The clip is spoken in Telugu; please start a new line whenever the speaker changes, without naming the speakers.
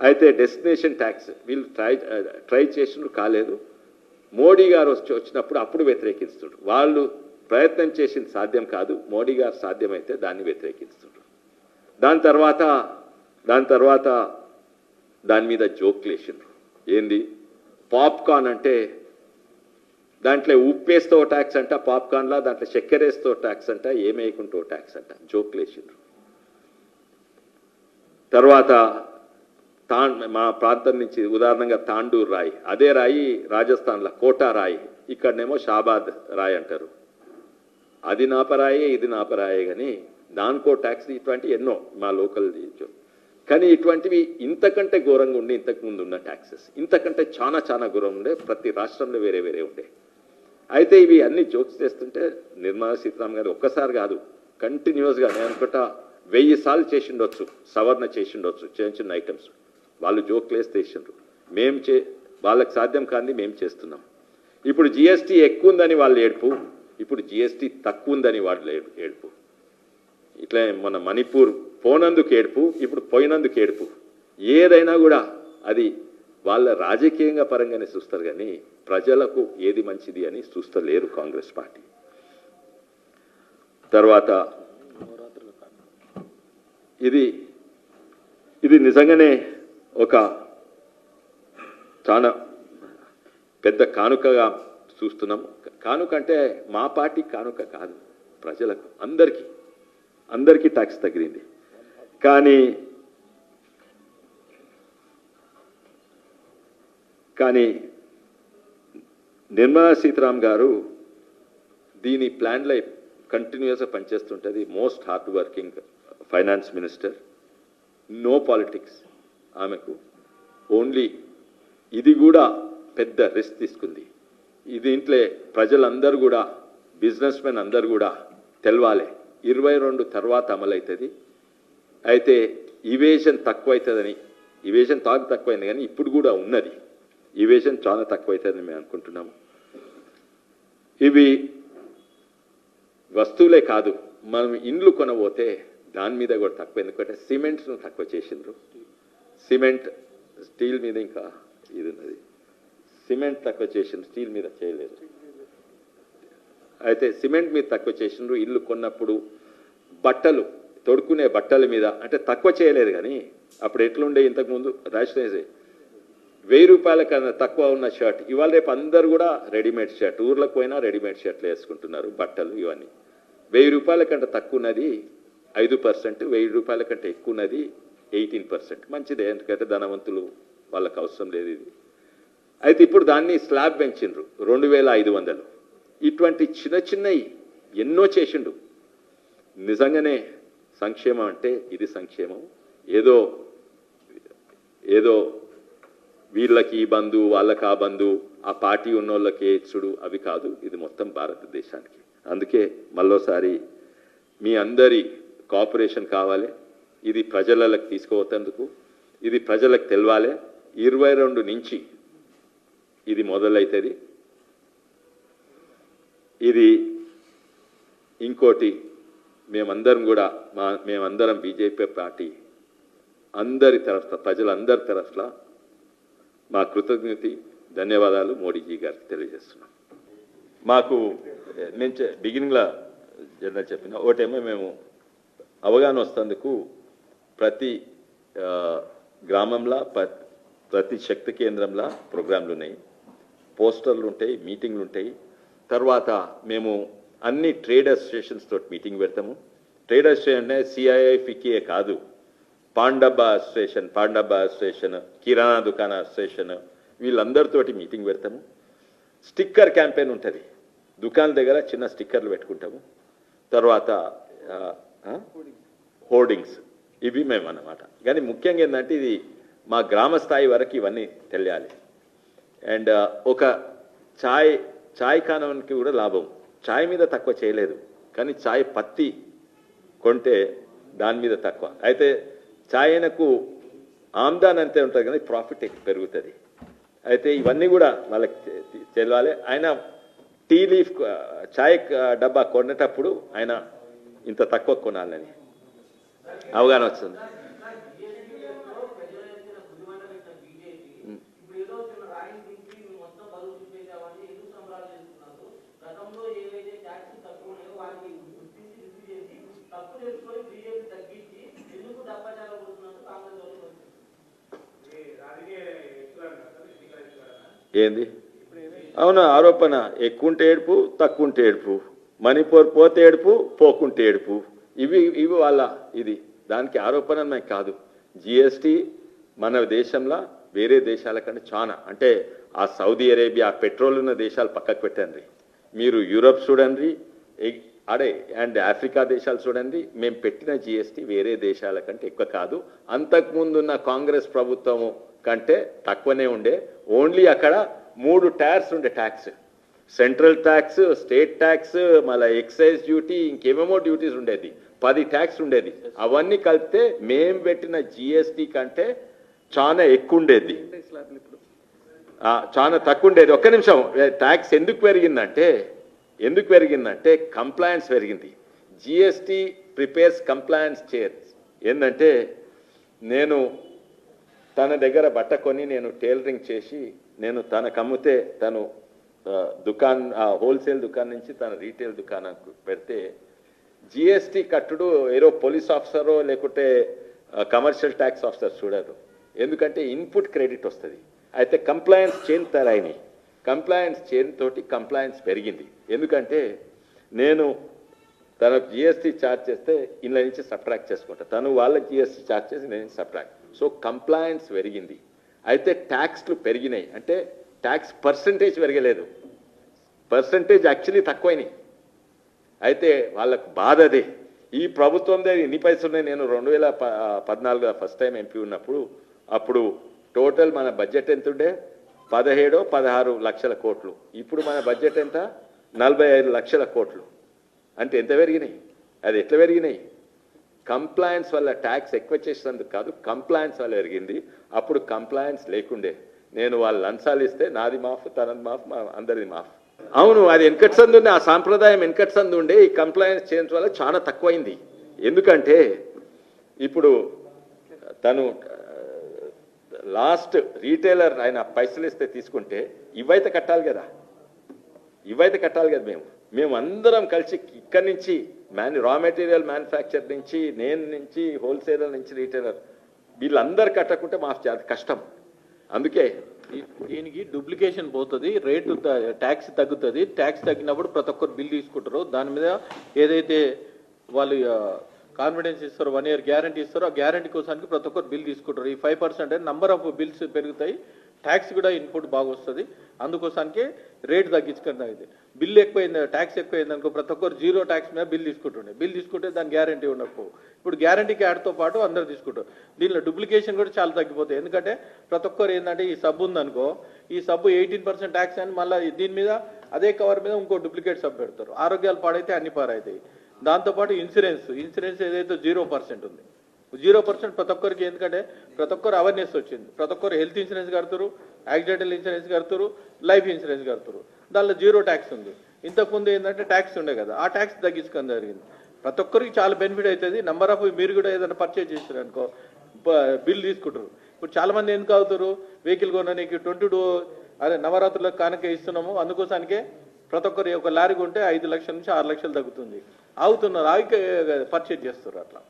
అయితే డెస్టినేషన్ ట్యాక్స్ వీళ్ళు ట్రై ట్రై చేసిన కాలేదు. మోడీ గారు వచ్చి వచ్చినప్పుడు అప్పుడు వ్యతిరేకిస్తుండ్రు వాళ్ళు ప్రయత్నం చేసింది సాధ్యం కాదు. మోడీ గారు సాధ్యమైతే దాన్ని వ్యతిరేకిస్తుండ్రు దాని తర్వాత దాని తర్వాత దాని మీద జోక్లు వేసిండ్రు ఏంది? పాప్కార్న్ అంటే దాంట్లో ఉప్పేస్తే ఓ ట్యాక్స్ అంట పాప్కార్న్లా దాంట్లో చక్కెర వేస్తే ట్యాక్స్ అంట ఏమేయకుంటే ఓ ట్యాక్స్ అంట. జోక్లు వేసిండ్రు తర్వాత తా మా ప్రాంతం నుంచి ఉదాహరణంగా తాండూర్ రాయి అదే రాయి రాజస్థాన్లో కోటా రాయి ఇక్కడనేమో షాబాద్ రాయి అంటారు. అది నాపరాయే ఇది నాపరాయే కానీ దానికో ట్యాక్స్ ఇటువంటి ఎన్నో మా లోకల్ కానీ ఇటువంటివి ఇంతకంటే ఘోరంగా ఉండే ఇంతకుముందు ఉన్న ట్యాక్సెస్. ఇంతకంటే చాలా చాలా ఘోరంగా ఉండే ప్రతి రాష్ట్రంలో వేరే వేరే ఉండే. అయితే ఇవి అన్ని జోక్స్ చేస్తుంటే నిర్మలా సీతారామన్ గారు ఒక్కసారి కాదు కంటిన్యూస్గా నేను అనుకుంటా వెయ్యి సార్లు చేసిండొచ్చు సవరణ చేసిండొచ్చు చిన్న చిన్న ఐటమ్స్ వాళ్ళు జోక్లు వేస్తే చేసిండ్రు మేం చే వాళ్ళకి సాధ్యం కాంది మేము చేస్తున్నాం. ఇప్పుడు జిఎస్టీ ఎక్కువ ఉందని వాళ్ళు ఏడుపు ఇప్పుడు జిఎస్టీ తక్కువ ఉందని వాళ్ళు ఏడుపు. ఇట్లా మన మణిపూర్ పోనందుకు ఏడుపు ఇప్పుడు పోయినందుకు ఏడుపు. ఏదైనా కూడా అది వాళ్ళ రాజకీయంగా పరంగానే చూస్తారు కానీ ప్రజలకు ఏది మంచిది అని చూస్తలేరు కాంగ్రెస్ పార్టీ. తర్వాత ఇది ఇది నిజంగానే ఒక చాలా పెద్ద కానుకగా చూస్తున్నాం. కానుక అంటే మా పార్టీ కానుక కాదు ప్రజలకు అందరికీ అందరికీ ట్యాక్స్ తగిలింది. కానీ కానీ నిర్మలా సీతారాం గారు దీని ప్లాన్లో కంటిన్యూస్గా పనిచేస్తుంటుంది. Most hard working finance minister no politics ఆమెకు ఓన్లీ ఇది కూడా పెద్ద రిస్క్ తీసుకుంది. దీంట్లో ప్రజలందరూ కూడా బిజినెస్ మెన్ అందరు కూడా తెలవాలి. ఇరవై రెండు తర్వాత అమలవుతుంది. అయితే ఇవేషన్ తక్కువవుతుందని ఇవేషన్ తాగు తక్కువైంది కానీ ఇప్పుడు కూడా ఉన్నది. ఇవేషన్ చాలా తక్కువవుతుందని మేము అనుకుంటున్నాము. ఇవి వస్తువులే కాదు మనం ఇండ్లు కొనబోతే దాని మీద కూడా తక్కువ. ఎందుకంటే సిమెంట్ను తక్కువ చేసిండ్రు. సిమెంట్ స్టీల్ మీద ఇంకా ఇది ఉన్నది. సిమెంట్ తక్కువ చేసిండ్రు స్టీల్ మీద చేయలేదు. అయితే సిమెంట్ మీద తక్కువ చేసిండ్రు ఇల్లు కొన్నప్పుడు బట్టలు తొడుక్కునే బట్టల మీద అంటే తక్కువ చేయలేదు కానీ అప్పుడు ఎట్లుండే ఇంతకుముందు? రాజశేఖర్ వెయ్యి రూపాయల కన్నా తక్కువ ఉన్న షర్ట్ ఇవాళ రేపు అందరు కూడా రెడీమేడ్ షర్ట్ ఊర్లకు పోయినా రెడీమేడ్ షర్ట్లు వేసుకుంటున్నారు బట్టలు ఇవన్నీ. వెయ్యి రూపాయల కంటే తక్కువ ఉన్నది ఐదు పర్సెంట్ వెయ్యి రూపాయల కంటే ఎక్కువ ఉన్నది ఎయిటీన్ పర్సెంట్ మంచిదే ఎందుకంటే ధనవంతులు వాళ్ళకి అవసరం లేదు ఇది. అయితే ఇప్పుడు దాన్ని స్లాబ్ పెంచిండ్రు రెండు వేల ఐదు వందలు. ఇటువంటి చిన్న చిన్నవి ఎన్నో చేసిండు. నిజంగానే సంక్షేమం అంటే ఇది సంక్షేమం. ఏదో ఏదో వీళ్ళకి ఈ బంధు వాళ్ళకి ఆ బంధు ఆ పార్టీ ఉన్నోళ్ళకి ఇచ్చుడు అవి కాదు. ఇది మొత్తం భారతదేశానికి. అందుకే మళ్ళోసారి మీ అందరి కోఆపరేషన్ కావాలి. ఇది ప్రజలకు తీసుకుపోతేందుకు ఇది ప్రజలకు తెలవాలి. ఇరవై రెండు నుంచి ఇది మొదలవుతుంది ఇది ఇంకోటి మేమందరం కూడా మా మేమందరం బీజేపీ పార్టీ అందరి తరఫున ప్రజలందరి తరఫున మా కృతజ్ఞత ధన్యవాదాలు మోడీజీ గారికి తెలియజేస్తున్నాం. మాకు నేను బిగినింగ్లో జనరల్ చెప్పిన ఒకటేమో మేము అవగాహన వస్తేందుకు ప్రతి గ్రామంలో ప్ర- ప్రతి శక్తి కేంద్రంలో ప్రోగ్రాంలు ఉన్నాయి పోస్టర్లు ఉంటాయి మీటింగ్లు ఉంటాయి తర్వాత మేము అన్ని ట్రేడ్ అసోసియేషన్స్ తోటి మీటింగ్ పెడతాము. ట్రేడ్ అసోసియేషన్ అంటే సిఐఐ ఫికియే కాదు. పాండబ్బా అసోసియేషన్ పాండబ్బా అసోసియేషన్ కిరాణా దుకాణ అసోసియేషన్ వీళ్ళందరితోటి మీటింగ్ పెడతాము. స్టిక్కర్ క్యాంపెయిన్ ఉంటుంది. దుకాణాల దగ్గర చిన్న స్టిక్కర్లు పెట్టుకుంటాము. తర్వాత? హోర్డింగ్స్ ఇవి మేము అన్నమాట కానీ ముఖ్యంగా ఏంటంటే ఇది మా గ్రామ స్థాయి వరకు ఇవన్నీ తెలియాలి. అండ్ ఒక ఛాయ్ ఛాయ్ కానవానికి కూడా లాభం. ఛాయ్ మీద తక్కువ చేయలేదు. కానీ ఛాయ్ పత్తి కొంటే దాని మీద తక్కువ. అయితే ఛాయ్ అయినకు ఆమ్దాన్ అంతే ఉంటుంది కానీ ప్రాఫిట్ ఎక్కువ పెరుగుతుంది. అయితే ఇవన్నీ కూడా వాళ్ళకి తెలవాలి. తెలియాలి ఆయన టీ లీఫ్ ఛాయ్ డబ్బా కొనేటప్పుడు ఆయన ఇంత తక్కువ కొనాలని. అవగాహన వస్తుంది ఏంది? అవును ఆరోపణ. ఎక్కువ ఉంటే ఏడుపు తక్కువంటే ఏడుపు. మణిపూర్ పోతే ఏడుపు పోకుంటే ఏడుపు. ఇవి ఇవి వాళ్ళ ఇది. దానికి ఆరోపణ కాదు. జిఎస్టి మన దేశంలో వేరే దేశాల కంటే చాలా అంటే ఆ సౌదీ అరేబియా ఆ పెట్రోల్ ఉన్న దేశాలు పక్కకు పెట్టండి. మీరు యూరప్ చూడండి అడే అండ్ ఆఫ్రికా దేశాలు చూడండి. మేము పెట్టిన జిఎస్టీ వేరే దేశాల కంటే ఎక్కువ కాదు. అంతకుముందున్న కాంగ్రెస్ ప్రభుత్వము కంటే తక్కువనే ఉండే. ఓన్లీ అక్కడ మూడు ట్యాక్స్ ఉండే tax. Central tax state tax మళ్ళీ ఎక్సైజ్ డ్యూటీ ఇంకేమేమో డ్యూటీస్ ఉండేది. పది ట్యాక్స్ ఉండేది. అవన్నీ కలిపితే మేము పెట్టిన జిఎస్టి కంటే చాలా ఎక్కువ ఉండేది చాలా తక్కువ ఉండేది ఒక్క నిమిషం. ట్యాక్స్ ఎందుకు పెరిగిందంటే ఎందుకు పెరిగిందంటే కంప్లైంట్స్ పెరిగింది. జిఎస్టి ప్రిపేర్స్ కంప్లైన్స్ చైర్ ఏంటంటే నేను తన దగ్గర బట్ట కొని నేను టైలరింగ్ చేసి నేను తనకు అమ్మితే తను ఆ, దుకాన్ హోల్సేల్ దుకాణం నుంచి తన రీటైల్ దుకాణానికి పెడితే జిఎస్టి కట్టుడు ఏదో పోలీస్ ఆఫీసరో లేకుంటే కమర్షియల్ ట్యాక్స్ ఆఫీసర్ చూడరు. ఎందుకంటే ఇన్పుట్ క్రెడిట్ వస్తుంది. అయితే కంప్లయన్స్ చైన్ తయారైనాయి. కంప్లయన్స్ చైన్ తోటి కంప్లయన్స్ పెరిగింది. ఎందుకంటే నేను తనకు జిఎస్టీ ఛార్జ్ చేస్తే ఇందులో నుంచి సబ్ట్రాక్ట్ చేసుకుంటా. తను వాళ్ళకి జిఎస్టీ ఛార్జ్ చేసి నేను సబ్ట్రాక్ట్ సో కంప్లయన్స్ పెరిగింది. అయితే ట్యాక్స్లు పెరిగినాయి. అంటే ట్యాక్స్ పర్సంటేజ్ పెరగలేదు. పర్సంటేజ్ యాక్చువల్లీ తక్కువైనాయి. అయితే వాళ్ళకు బాధ అదే. ఈ ప్రభుత్వం దగ్గర ఎన్ని పైసలు ఉన్నాయి నేను రెండు వేల ప పద్నాలుగులో ఫస్ట్ టైం ఎంపీ ఉన్నప్పుడు అప్పుడు టోటల్ మన బడ్జెట్ ఎంత ఉండే పదిహేడో పదహారు లక్షల కోట్లు. ఇప్పుడు మన బడ్జెట్ ఎంత? నలభై ఐదు లక్షల కోట్లు. అంటే ఎంత పెరిగినాయి? అది ఎట్లా పెరిగినాయి? కంప్లైన్స్ వల్ల ట్యాక్స్ ఎక్కువ చేసినందుకు కాదు కంప్లయన్స్ వల్ల పెరిగింది. అప్పుడు కంప్లైన్స్ లేకుండే. నేను వాళ్ళు లంచాలు ఇస్తే నాది మాఫ్ తనది మాఫ్ మా అందరిది మాఫ్. అవును అది వెనకటి సందు ఆ సాంప్రదాయం వెనకటి సందు ఉండే ఈ కంప్లైంట్స్ చేయడం వల్ల చాలా తక్కువైంది. ఎందుకంటే ఇప్పుడు తను లాస్ట్ రీటైలర్ ఆయన పైసలు ఇస్తే తీసుకుంటే ఇవైతే కట్టాలి కదా. ఇవైతే కట్టాలి కదా మేము. మేము అందరం కలిసి ఇక్కడి నుంచి మ్యాన్ రా మెటీరియల్ మ్యానుఫ్యాక్చర్ నుంచి నేను నుంచి హోల్సేలర్ నుంచి రీటైలర్ వీళ్ళందరూ కట్టకుంటే మాకు చాలా కష్టం. అందుకే
దీనికి డూప్లికేషన్ పోతుంది రేటు త- ట్యాక్స్ తగ్గుతుంది. ట్యాక్స్ తగ్గినప్పుడు ప్రతి ఒక్కరు బిల్ తీసుకుంటారు. దాని మీద ఏదైతే వాళ్ళు కాన్ఫిడెన్స్ ఇస్తారో వన్ ఇయర్ గ్యారంటీ ఇస్తారో ఆ గ్యారంటీ కోసానికి ప్రతి ఒక్కరు బిల్ తీసుకుంటారు. ఈ five percent number of bills పెరుగుతాయి. ట్యాక్స్ కూడా ఇన్పుట్ బాగా వస్తుంది. అందుకోసానికి రేట్ తగ్గించుకుంటే ఇది బిల్ ఎక్కువైంది ట్యాక్స్ ఎక్కువైంది అనుకో ప్రతి ఒక్కరు జీరో ట్యాక్స్ మీద బిల్ తీసుకుంటుండే. బిల్ తీసుకుంటే దాని గ్యారంటీ ఉండకపో ఇప్పుడు గ్యారంటీ కార్డ్తో పాటు అందరు తీసుకుంటారు. దీనిలో డూప్లికేషన్ కూడా చాలా తగ్గిపోతాయి. ఎందుకంటే ప్రతి ఒక్కరు ఏంటంటే ఈ సబ్బు ఉందనుకో ఈ సబ్బు ఎయిటీన్ పర్సెంట్ ట్యాక్స్ అని మళ్ళీ దీని మీద అదే కవర్ మీద ఇంకో డూప్లికేట్ సబ్ పెడతారు. ఆరోగ్యాలు పాడైతే అన్ని పారైతాయి దాంతోపాటు ఇన్సూరెన్స్ ఇన్సూరెన్స్ ఏదైతే జీరో పర్సెంట్ ఉంది. జీరో పర్సెంట్ ప్రతి ఒక్కరికి ఎందుకంటే ప్రతి ఒక్కరు అవేర్నెస్ వచ్చింది. ప్రతి ఒక్కరు హెల్త్ ఇన్సూరెన్స్ కడతారు యాక్సిడెంటల్ ఇన్సూరెన్స్ కడతారు లైఫ్ ఇన్సూరెన్స్ కడతారు. దానిలో జీరో ట్యాక్స్ ఉంది. ఇంతకుముందు ఏంటంటే ట్యాక్స్ ఉండే కదా ఆ ట్యాక్స్ తగ్గించుకొని జరిగింది. ప్రతి ఒక్కరికి చాలా బెనిఫిట్ అవుతుంది. నెంబర్ ఆఫ్ మీరు కూడా ఏదైనా పర్చేజ్ చేశారు అనుకో బిల్ తీసుకుంటారు. ఇప్పుడు చాలా మంది ఎందుకు అవుతారు? వెహికల్ కొనడానికి ట్వంటీ టూ అదే నవరాత్రులకు కానుక ఇస్తున్నాము. అందుకోసానికే ప్రతి ఒక్కరు ఒక లారీ కొంటే ఐదు లక్షల నుంచి ఆరు లక్షలు తగ్గుతుంది. ఆగుతున్నారు ఆగి పర్చేజ్ చేస్తారు అట్లా.